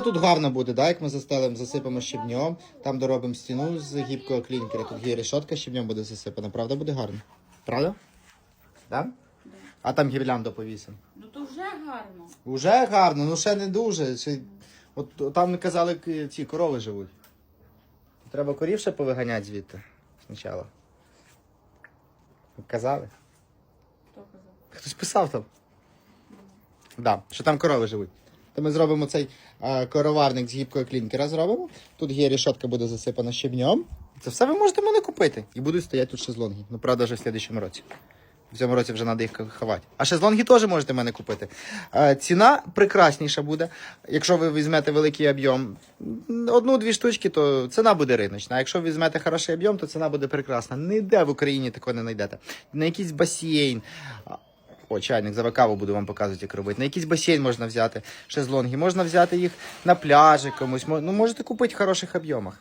Тут гарно буде, да? як ми застелимо, засипемо щебнем, там доробимо стіну з гібкого клінкера, тут є решетка щебнем буде засипана. Правда буде гарно? Правда? Да? А там гірлянду повісимо. Ну то вже гарно. Уже гарно, ну ще не дуже. Ще... От, там казали, к- ці корови живуть. Треба корів ще повиганяти звідти спочатку. Казали? Хто казав? Хтось писав там. Да, що там корови живуть. То ми зробимо цей е, короварник з гібкого клінкера зробимо. Тут є рішотка буде засипана щебнем. Це все ви можете мене купити. І будуть стояти тут шезлонги. Ну, правда, вже в слідчому році. В цьому році вже треба їх ховати. А шезлонги теж можете мене купити. Е, ціна прекрасніша буде. Якщо ви візьмете великий об'єм, одну-дві штучки, то ціна буде риночна. А якщо ви візьмете хороший об'єм, то ціна буде прекрасна. Ніде в Україні такого не знайдете. На якийсь басейн. О, чайник, за каву буду вам показувати, як робити. На якийсь басейн можна взяти шезлонги, можна взяти їх на пляжі комусь. Ну, можете купити в хороших об'ємах.